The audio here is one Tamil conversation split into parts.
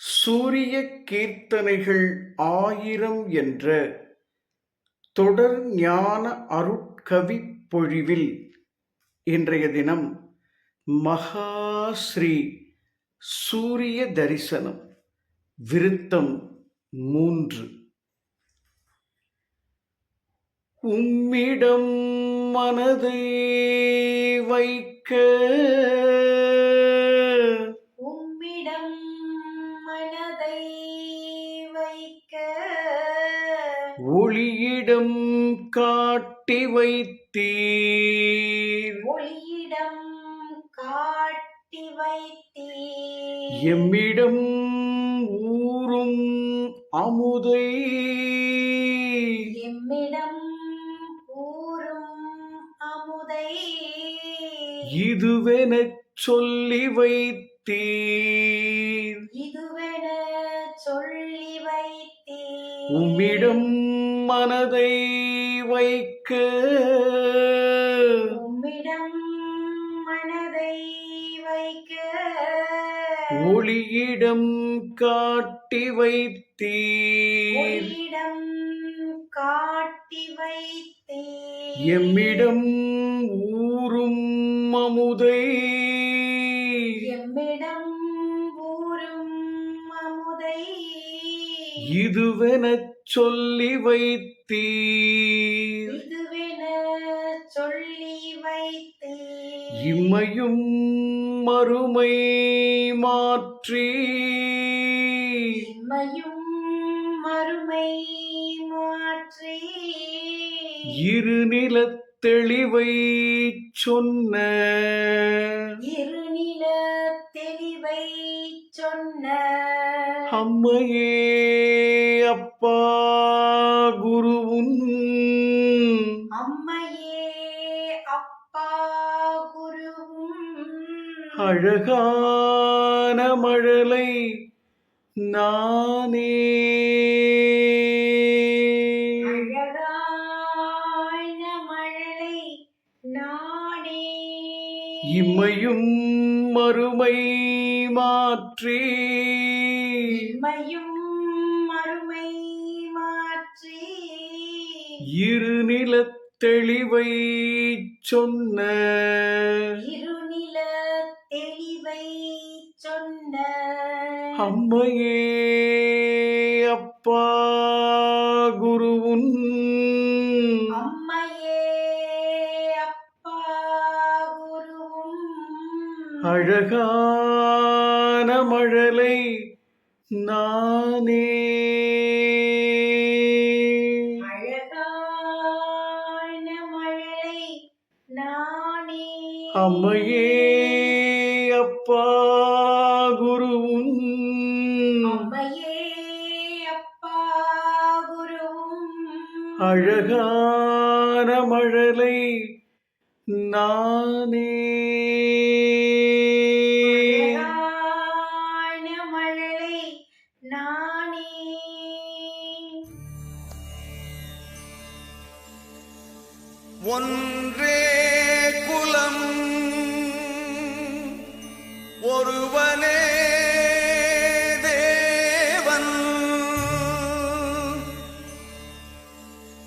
சூரிய கீர்த்தனைகள் ஆயிரம் என்ற தொடர் ஞான அருட்கவி பொழிவில் இன்றைய தினம் மகாஸ்ரீ சூரிய தரிசனம் விருத்தம் மூன்று. உம்மிடம் மனதை வைக்க காட்டி வைத்தீர். ஒளியிடம் காட்டி வைத்தீர். எம்மிடம் ஊரும் அமுதை. எம்மிடம் கூறும் அமுதை. இதுவெனச் சொல்லி வைத்தீர். இதுவென சொல்லி வைத்தீர். உம்மிடம் மனதை வைக்க உம்மிடம் மனதை வைக்க. ஒளியிடம் காட்டி வைத்தீர். காட்டி வைத்தீர். எம்மிடம் ஊரும் அமுதை. எம்மிடம் ஊரும் அமுதை. இதுவெனச் சொல்லி வைத்தீர். இம்மையும் மறுமை மாற்றி. இம்மையும் மறுமை மாற்றி. இரு நிலத்தெளிவை சொன்ன. இருநில தெளிவை சொன்ன. அம்மையே அப்பா. அழகான மழலை நானே. இம்மையும் மறுமை மாற்றி. இம்மையும் மறுமை மாற்றி. இரு நிலத்தெளிவை சொன்ன. இருநில தெளிவை சொன்ன அம்மையே அப்பா குருவுன் அம்மையே அப்பா குருவும். அழகான மழலை நானே. அழகான மழலை நானே. அம்மையே அப்பா குருவும் அழகான மழலை நானே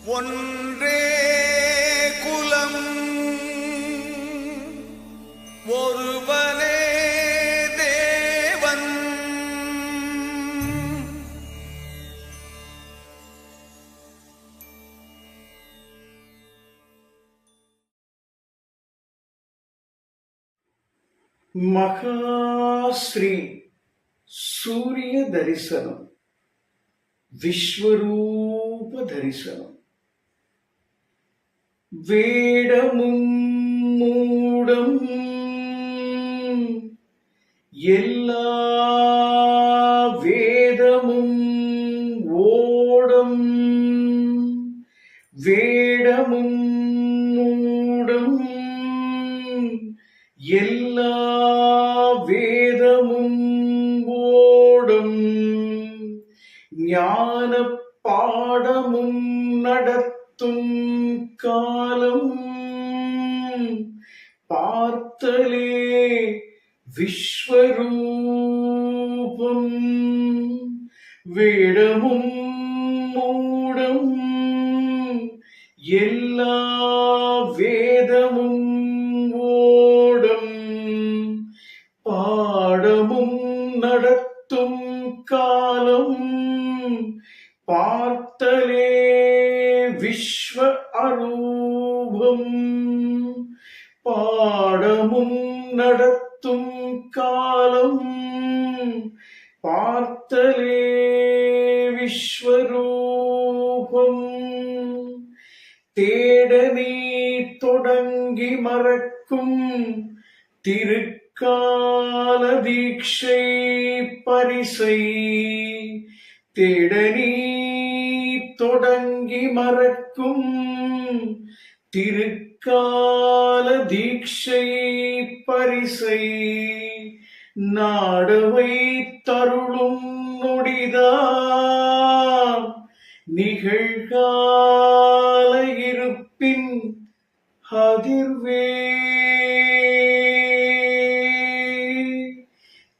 ஒன்றே குலம். ஒருவனே தேவன். மகாஸ்ரீ சூரிய தரிசனம் விஸ்வரூப தரிசனம் வேடமும் மூடம் எல்லா வேதமும் ஓடம். வேடமும் மூடம் எல்லா வேதமும் ஓடும். ஞான பாடமும் நடத்த நடத்தும் காலம் பார்த்தலே விஸ்வரூபம். வேடமும் மூடம் எல்லா வேதமும் ஓடம். பாடமும் நடத்தும் காலம் பார்த்த விஸ்வ அரூபம் பாடமும் நடத்தும் காலம். பார்த்தலே விஸ்வரூபம். தேடனே தொடங்கி மறக்கும் திருக்கால தீட்சை பரிசை. தேடனே தொடங்கி மறக்கும் திருக்கால தீட்சை பரிசை நாடவை தருளும் நொடிதான் நிகழ்கால இருப்பின் அதிர்வே.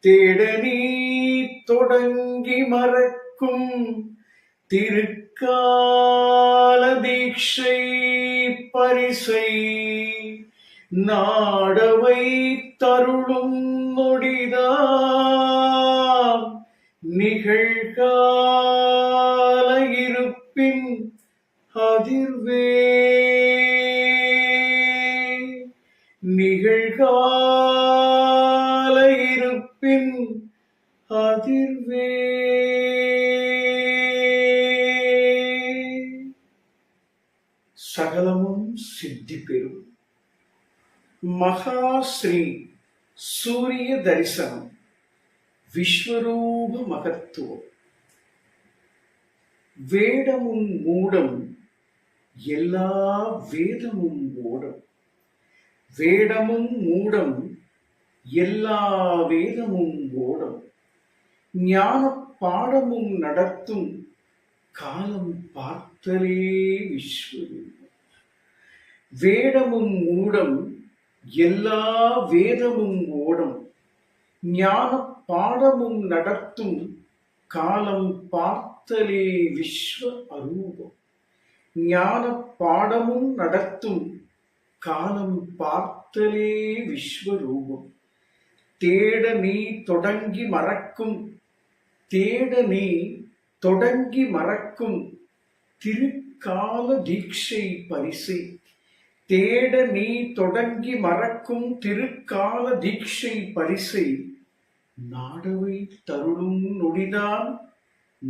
தேடனி தொடங்கி மறக்கும் கால தீட்சை பரிசை நாடவை தருளும் நொடிதான் நிகழ்கா சித்தி பெறும் மகாஸ்ரீ சூரிய தரிசனம். விஸ்வரூப மகத்துவம். வேடமும் மூடம் எல்லா வேதமும் ஓடம் வேடமும் மூடம் எல்லா வேதமும் ஓடம் ஞான பாடமும் நடத்தும் காலம் பார்த்தலே விஸ்வரூபம். வேடமும் ஊடம் எல்லா வேதமும் ஓடம். ஞான பாடமும் நடத்தும் காலம் பார்த்தலே விஸ்வ அரூபம். ஞான பாடமும் நடத்தும் காலம் பார்த்தலே விஸ்வரூபம் தேட நீ தொடங்கி மறக்கும் தேட நீ தொடங்கி மறக்கும் திருக்கால தீட்சை பரிசை தேட நீ தொடங்கி மறக்கும் திருக்கால தீட்சை பரிசை நாடவை தருளும் நொடிதான்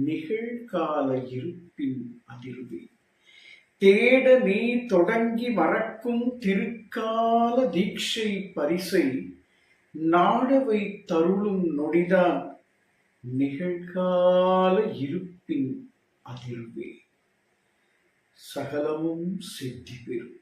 நிகழ்கால இருப்பின் அதிர்வே. தேட நீ தொடங்கி மறக்கும் திருக்கால தீட்சை பரிசை நாடவை தருளும் நொடிதான் நிகழ்கால இருப்பின் அதிர்வே. சகலமும் சித்தி பெறும்